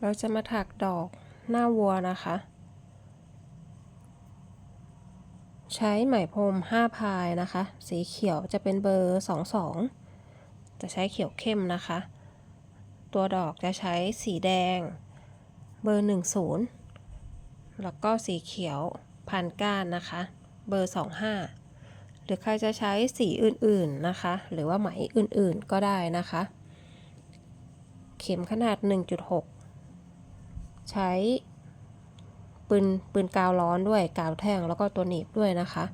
เราจะมาถักดอกหน้าวัวนะคะ ใช้ไหมพรม5พายนะคะ สีเขียวจะเป็นเบอร์ 22 จะใช้เขียวเข้มนะคะ ตัวดอกจะใช้สีแดง เบอร์ 10 แล้วก็สีเขียวพันก้านนะคะ เบอร์ 25 หรือใครจะใช้สีอื่นๆนะคะ หรือว่าไหมอื่นๆก็ได้นะคะ เข็มขนาด 1.6 ใช้ปืนปืนกาวร้อนด้วยกาวแท่งแล้วก็ตัวหนีบด้วยนะคะ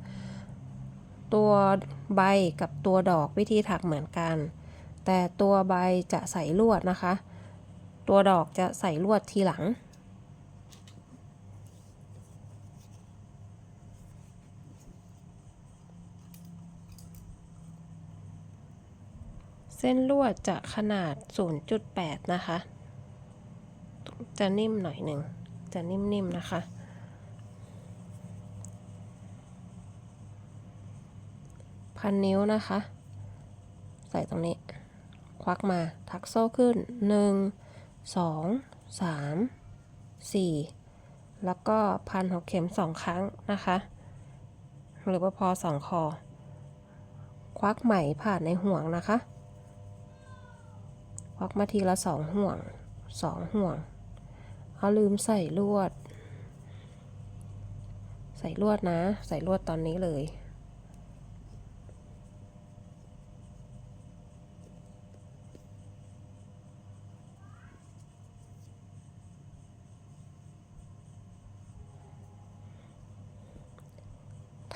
ตัวใบกับตัวดอกวิธีถักเหมือนกัน แต่ตัวใบจะใส่ลวดนะคะ ตัวดอกจะใส่ลวดทีหลัง เส้นลวดจะขนาด 0.8 นะคะ จะนิ่มหน่อยหนึ่ง จะนิ่มๆนะคะ พันนิ้วนะคะ ใส่ตรงนี้ ควักมาทักโซ่ขึ้น 1 2 3 4 แล้วก็พันหัวเข็มสองครั้งนะคะ หรือว่าพอสองคอ ควักไหมผ่านในห่วงนะคะ ควักมาทีละสองห่วงสองห่วง เอาลืมใส่ลวด ใส่ลวดนะ ใส่ลวดตอนนี้เลย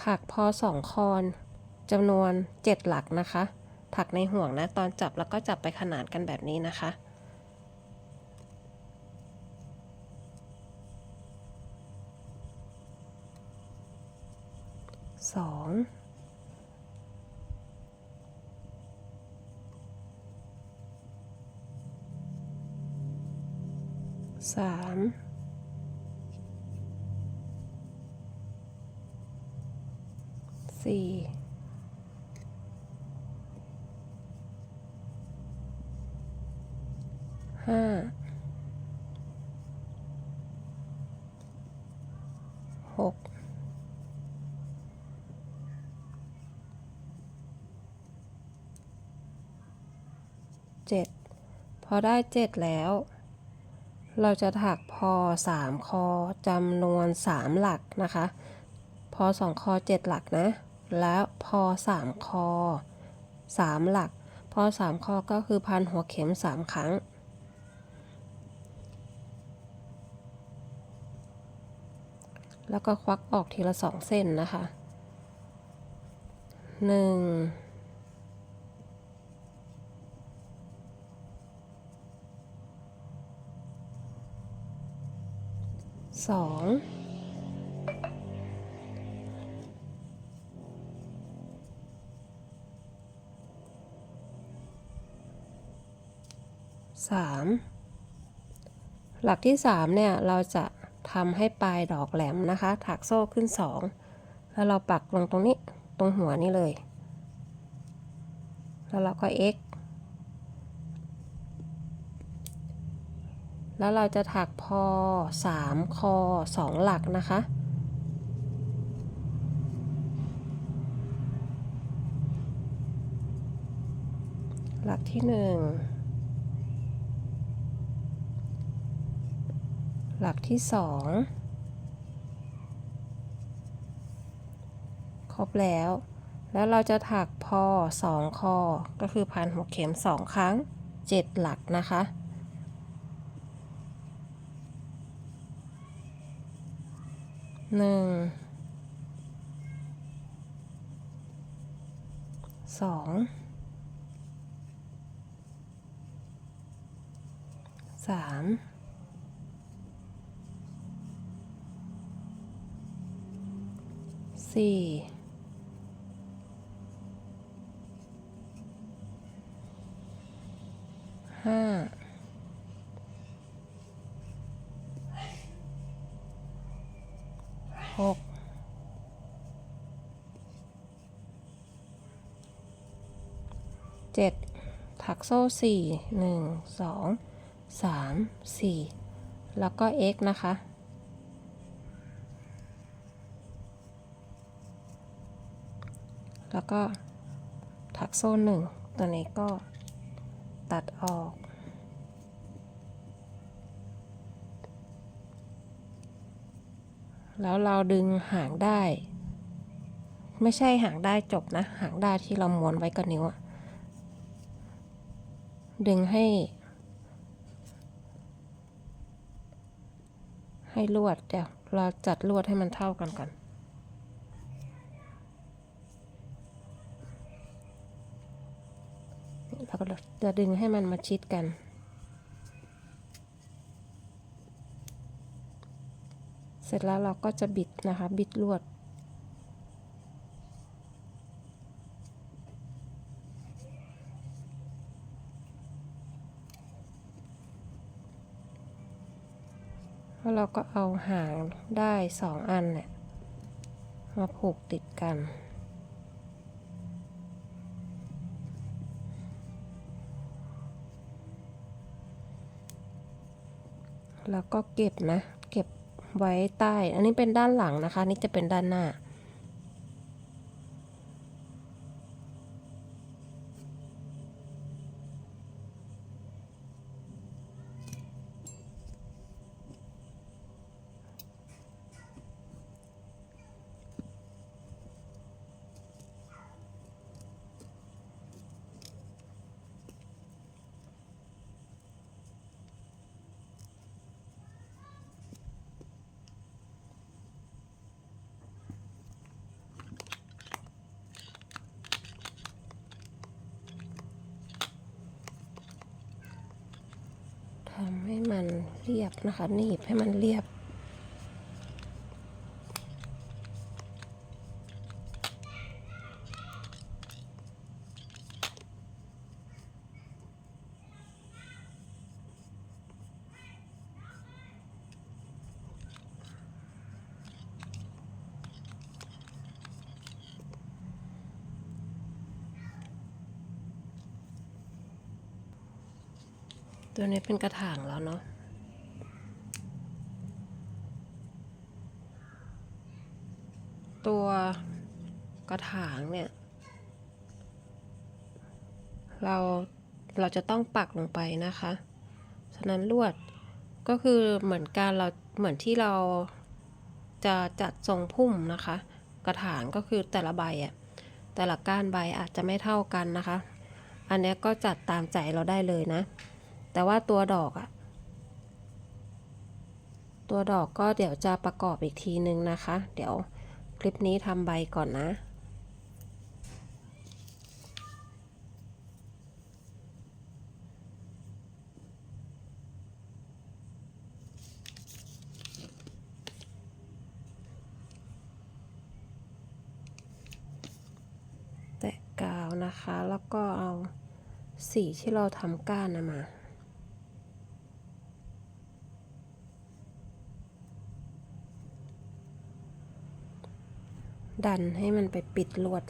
ถักพอสองคอนจำนวน 7 หลักนะคะ ถักในห่วงนะ ตอนจับแล้วก็จับไปขนานกันแบบนี้นะคะ สองสามสี่ห้า 7 พอได้ 7 แล้ว เราจะถักพอ 3 คอจำนวน 3 หลักนะคะ พอ 2 คอ 7 หลักนะ แล้วพอ 3 คอ 3 หลัก พอ 3 คอก็คือพันหัวเข็ม 3 ครั้งแล้วก็ควักออกทีละสองเส้นนะคะหนึ่ง สองสามหลักที่สามเนี่ยเราจะทำให้ปลายดอกแหลมนะคะ ถักโซ่ขึ้นสองแล้วเราปักลงตรงนี้ตรงหัวนี่เลย แล้วเราก็ x แล้วเราจะถักพอสามคอสองหลักนะคะ หลักที่หนึ่งหลักที่สองครบแล้ว แล้วเราจะถักพอสองคอ ก็คือพันหัวเข็มสองครั้งเจ็ดหลักนะคะ หนึ่งสองสามสี่ห้า หกเจ็ดถักโซ่สี่หนึ่งสองสามสี่แล้วก็ x นะคะ แล้วก็ถักโซ่หนึ่งตัวนี้ก็ตัดออก แล้วเราดึงหางได้ ไม่ใช่หางได้จบนะ หางได้ที่เราม้วนไว้กับนิ้วดึงให้ ให้ลวดเดี๋ยวเราจัดลวดให้มันเท่ากันก่อนแล้วก็จะดึงให้มันมาชิดกัน เสร็จแล้วเราก็จะบิดนะคะ บิดลวด แล้วเราก็เอาหางได้สองอันเนี่ยมาผูกติดกันแล้วก็เก็บนะ ไว้ใต้ อันนี้เป็นด้านหลังนะคะ นี่จะเป็นด้านหน้า ทำ ให้มันเรียบนะคะหนีบให้มันเรียบ ตัวนี้เป็นกระถางแล้วเนาะตัวกระถางเนี่ย เราเราจะต้องปักลงไปนะคะ ฉะนั้นลวดก็คือเหมือนการเราเหมือนที่เราจะจัดทรงพุ่มนะคะ กระถางก็คือแต่ละใบอะแต่ละก้านใบอาจจะไม่เท่ากันนะคะ อันนี้ก็จัดตามใจเราได้เลยนะ แต่ว่าตัวดอกอะตัวดอกก็เดี๋ยวจะประกอบอีกทีนึงนะคะ เดี๋ยวคลิปนี้ทำใบก่อนนะ แตะกาวนะคะแล้วก็เอาสีที่เราทำก้านมา ดันให้มันไปปิดลวด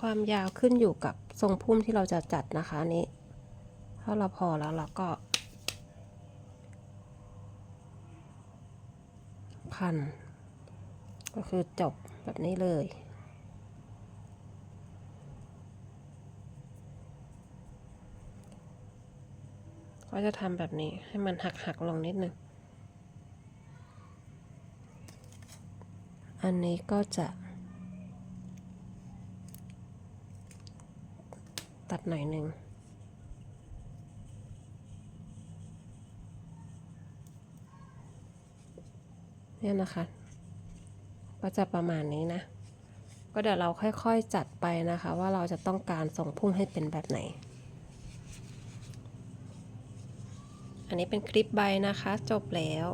ความยาวขึ้นอยู่กับทรงพุ่มที่เราจะจัดนะคะนี้ถ้าเราพอแล้วเราก็ พัน ก็คือจบแบบนี้เลยก็จะทำแบบนี้ให้มันหักหักลงนิดนึง อันนี้ก็จะ ตัดหน่อยหนึ่งเนี่ยนะคะ ก็จะประมาณนี้นะ ก็เดี๋ยวเราค่อยๆจัดไปนะคะ ว่าเราจะต้องการทรงพุ่งให้เป็นแบบไหน อันนี้เป็นคลิปใบนะคะ จบแล้ว